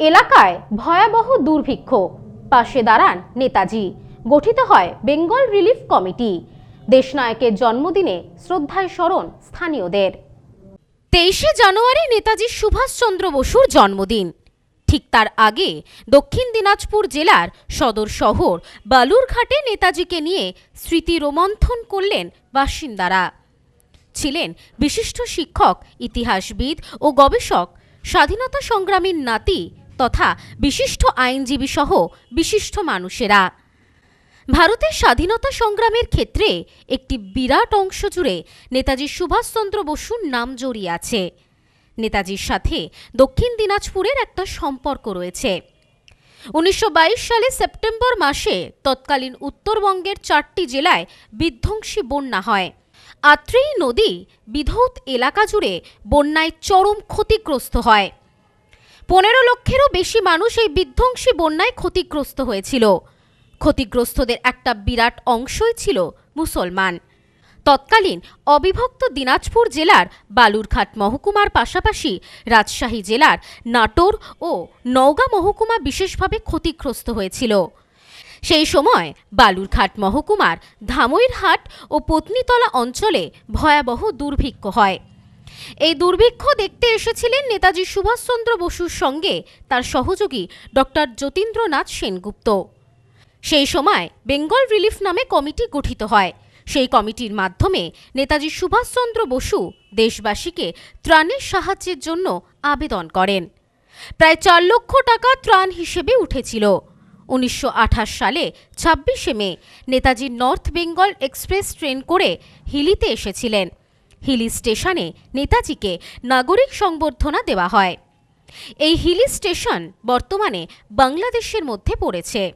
এলাকায় ভয়াবহ দুর্ভিক্ষ। পাশে দাঁড়ান নেতাজি। গঠিত হয় বেঙ্গল রিলিফ কমিটি। দেশনায়কের জন্মদিনে শ্রদ্ধায় স্মরণ স্থানীয়দের। তেইশে জানুয়ারি নেতাজি সুভাষচন্দ্র বসুর জন্মদিন। ঠিক তার আগে দক্ষিণ দিনাজপুর জেলার সদর শহর বালুরঘাটে নেতাজিকে নিয়ে স্মৃতি রোমন্থন করলেন বাসিন্দারা। ছিলেন বিশিষ্ট শিক্ষক, ইতিহাসবিদ ও গবেষক, স্বাধীনতা সংগ্রামীর নাতি তথা বিশিষ্ট আইনজীবী সহ বিশিষ্ট মানুষেরা। ভারতের স্বাধীনতা সংগ্রামের ক্ষেত্রে একটি বিরাট অংশ জুড়ে নেতাজি সুভাষচন্দ্র বসুর নাম জড়িয়ে আছে। নেতাজির সাথে দক্ষিণ দিনাজপুরের একটা সম্পর্ক রয়েছে। উনিশশো বাইশ সালে সেপ্টেম্বর মাসে তৎকালীন উত্তরবঙ্গের চারটি জেলায় বিধ্বংসী বন্যা হয়। আত্রেয়ী নদী বিধৌত এলাকা জুড়ে বন্যায় চরম ক্ষতিগ্রস্ত হয়। পনেরো লক্ষেরও বেশি মানুষ এই বিধ্বংসী বন্যায় ক্ষতিগ্রস্ত হয়েছিল। ক্ষতিগ্রস্তদের একটা বিরাট অংশই ছিল মুসলমান। তৎকালীন অবিভক্ত দিনাজপুর জেলার বালুরঘাট মহকুমার পাশাপাশি রাজশাহী জেলার নাটোর ও নওগাঁ মহকুমা বিশেষভাবে ক্ষতিগ্রস্ত হয়েছিল। সেই সময় বালুরঘাট মহকুমার ধামইরহাট ও পত্নীতলা অঞ্চলে ভয়াবহ দুর্ভিক্ষ হয়। এই দুর্ভিক্ষ দেখতে এসেছিলেন নেতাজি সুভাষচন্দ্র বসুর সঙ্গে তার সহযোগী ডক্টর যতীন্দ্রনাথ সেনগুপ্ত। সেই সময় বেঙ্গল রিলিফ নামে কমিটি গঠিত হয়। সেই কমিটির মাধ্যমে নেতাজি সুভাষচন্দ্র বসু দেশবাসীকে ত্রাণের সাহায্যের জন্য আবেদন করেন। প্রায় চার লক্ষ টাকা ত্রাণ হিসেবে উঠেছিল। উনিশশো আঠাশ সালে ছাব্বিশে May Netaji north Bengal express train করে হিলিতে এসেছিলেন। হিলি স্টেশনে নেতাজিকে নাগরিক সংবর্ধনা দেওয়া হয়। এই হিলি স্টেশন বর্তমানে বাংলাদেশের মধ্যে পড়েছে।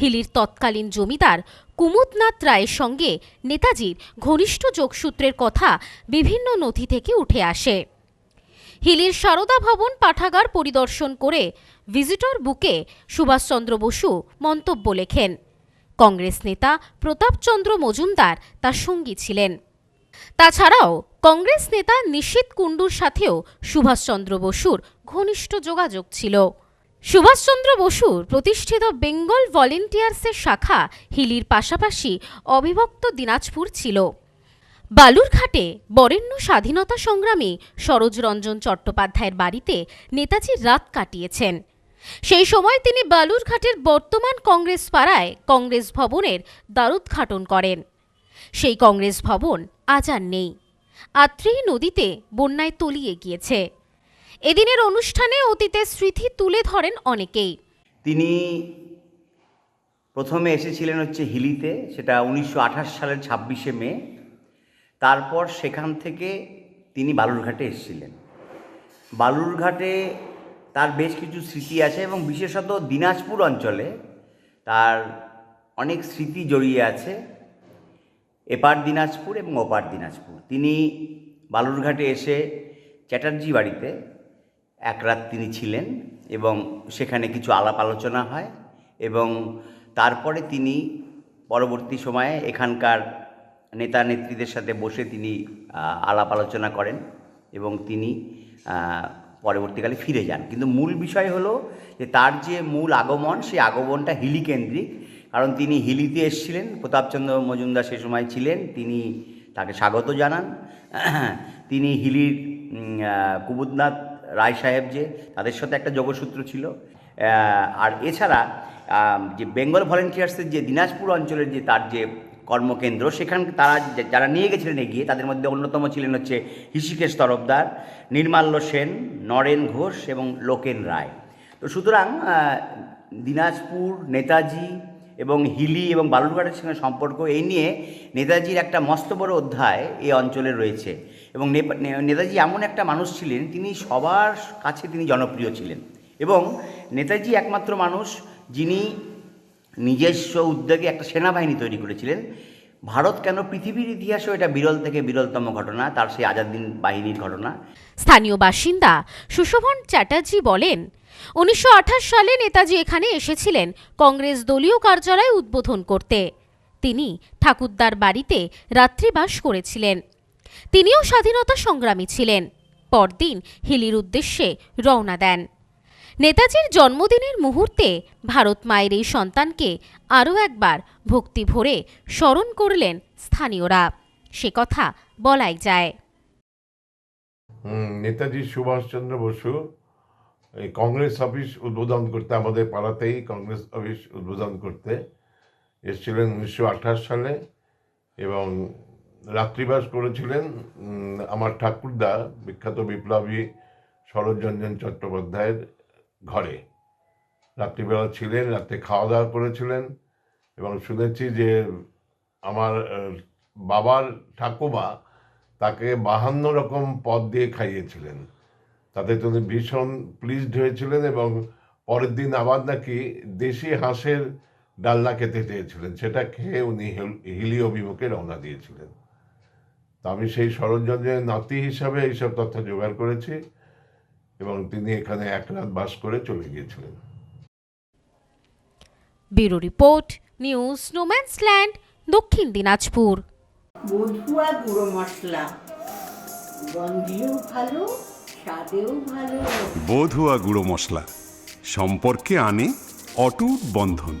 হিলির তৎকালীন জমিদার কুমুদনাথ রায়ের সঙ্গে নেতাজির ঘনিষ্ঠ যোগসূত্রের কথা বিভিন্ন নথি থেকে উঠে আসে। হিলির সারদা ভবন পাঠাগার পরিদর্শন করে ভিজিটর বুকে সুভাষচন্দ্র বসু মন্তব্য লেখেন। কংগ্রেস নেতা প্রতাপচন্দ্র মজুমদার তার সঙ্গী ছিলেন। তাছাড়াও কংগ্রেস নেতা নিশীত কুণ্ডুর সাথেও সুভাষচন্দ্র বসুর ঘনিষ্ঠ যোগাযোগ ছিল। সুভাষচন্দ্র বসুর প্রতিষ্ঠিত বেঙ্গল ভলেন্টিয়ার্সের শাখা হিলির পাশাপাশি অবিভক্ত দিনাজপুর ছিল। বালুরঘাটে বরেণ্য স্বাধীনতা সংগ্রামী সরোজরঞ্জন চট্টোপাধ্যায়ের বাড়িতে নেতাজি রাত কাটিয়েছেন। সেই সময় তিনি বালুরঘাটের বর্তমান কংগ্রেস পাড়ায় কংগ্রেস ভবনের দ্বারোদ্ঘাটন করেন। সেই কংগ্রেস ভবন আজ আর নেই। আত্রেয়ী নদীতে বন্যায় তলিয়ে গিয়েছে। এদিনের অনুষ্ঠানে অতীতের স্মৃতি তুলে ধরেন অনেকেই। তিনি প্রথমে এসেছিলেন হচ্ছে হিলিতে, সেটা উনিশশো আঠাশ সালের ছাব্বিশে মে। তারপর সেখান থেকে তিনি বালুরঘাটে এসেছিলেন। বালুরঘাটে তার বেশ কিছু স্মৃতি আছে এবং বিশেষত দিনাজপুর অঞ্চলে তার অনেক স্মৃতি জড়িয়ে আছে। এপার দিনাজপুর এবং ওপার দিনাজপুর। তিনি বালুরঘাটে এসে চ্যাটার্জি বাড়িতে এক রাত তিনি ছিলেন এবং সেখানে কিছু আলাপ আলোচনা হয় এবং তারপরে তিনি পরবর্তী সময়ে এখানকার নেতা নেত্রীদের সাথে বসে তিনি আলাপ আলোচনা করেন এবং তিনি পরবর্তীকালে ফিরে যান। কিন্তু মূল বিষয় হলো যে তার যে মূল আগমন, সেই আগমনটা হিলি কেন্দ্রিক কারণ তিনি হিলিতে এসেছিলেন, প্রতাপচন্দ্র মজুমদার সে সময় ছিলেন, তিনি তাকে স্বাগত জানান। তিনি হিলির কুমুদনাথ রায় সাহেব যে, তাদের সাথে একটা যোগসূত্র ছিল। আর এছাড়া যে বেঙ্গল ভলেন্টিয়ার্সের যে দিনাজপুর অঞ্চলের যে তার যে কর্মকেন্দ্র, সেখান তারা যারা নিয়ে গেছিলেন এগিয়ে, তাদের মধ্যে অন্যতম ছিলেন হচ্ছে হৃষিকেশ তরফদার, নির্মাল্য সেন, নরেন ঘোষ এবং লোকেন রায়। তো সুতরাং দিনাজপুর নেতাজি এবং হিলি এবং বালুরঘাটের সঙ্গে সম্পর্ক এই নিয়ে নেতাজির একটা মস্ত বড় অধ্যায় এই অঞ্চলে রয়েছে। এবং নেতাজি এমন একটা মানুষ ছিলেন, তিনি সবার কাছে তিনি জনপ্রিয় ছিলেন। এবং নেতাজি একমাত্র মানুষ যিনি নিজস্ব উদ্যোগে একটা সেনাবাহিনী তৈরি করেছিলেন। ভারত কেন পৃথিবীর ইতিহাসেও এটা বিরল থেকে বিরলতম ঘটনা? তার সেই আজাদিন বাহিনীর ঘটনা। স্থানীয় বাসিন্দা সুশোভন চ্যাটার্জি বলেন, উনিশশো আঠাশ সালে নেতাজি এখানে এসেছিলেন কংগ্রেস দলীয় কার্যালয় উদ্বোধন করতে। তিনি ঠাকুরদার বাড়িতে রাত্রিবাস করেছিলেন। তিনিও স্বাধীনতা সংগ্রামী ছিলেন। পরদিন হিলির উদ্দেশ্যে রওনা দেন। নেতাজির জন্মদিনের মুহূর্তে ভারত মায়ের এই সন্তানকে আরও একবার ভক্তি ভরে স্মরণ করলেন স্থানীয়রা। সে কথা বলাই যায়। নেতাজি সুভাষচন্দ্র বসু, এই কংগ্রেস অফিস উদ্বোধন করতে, আমাদের পাড়াতেই কংগ্রেস অফিস উদ্বোধন করতে এসেছিলেন উনিশশো আঠাশ সালে এবং রাত্রিবাস করেছিলেন আমার ঠাকুরদা, বিখ্যাত বিপ্লবী শরৎরঞ্জন চট্টোপাধ্যায়ের ঘরে। রাত্রিবেলা ছিলেন, রাত্রে খাওয়া দাওয়া করেছিলেন এবং শুনেছি যে আমার বাবার ঠাকুমা তাকে বাহান্ন রকম পদ দিয়ে খাইয়েছিলেন। তাতে তিনি ভীষণ প্লিজড হয়েছিলেন এবং পরের দিন আবার নাকি দেশি হাঁসের ডালনা খেতে চেয়েছিলেন। সেটা খেয়ে উনি হিল- অভিমুখে রওনা দিয়েছিলেন। তো আমি সেই শরৎচন্দ্রের নাতি হিসাবে এইসব তথ্য জোগাড় করেছি। এবং তিনি এখানে এক রাত বাস করে চলে গিয়েছিলেন। ব্যুরো রিপোর্ট নিউজ স্নোম্যান্সল্যান্ড দক্ষিণ দিনাজপুর। মধুয়া গুঁড়ো মশলা। গন্ধেও ভালো স্বাদেও ভালো। বধুয়া গুঁড়ো মশলা। সম্পর্কে আনে অটুট বন্ধন।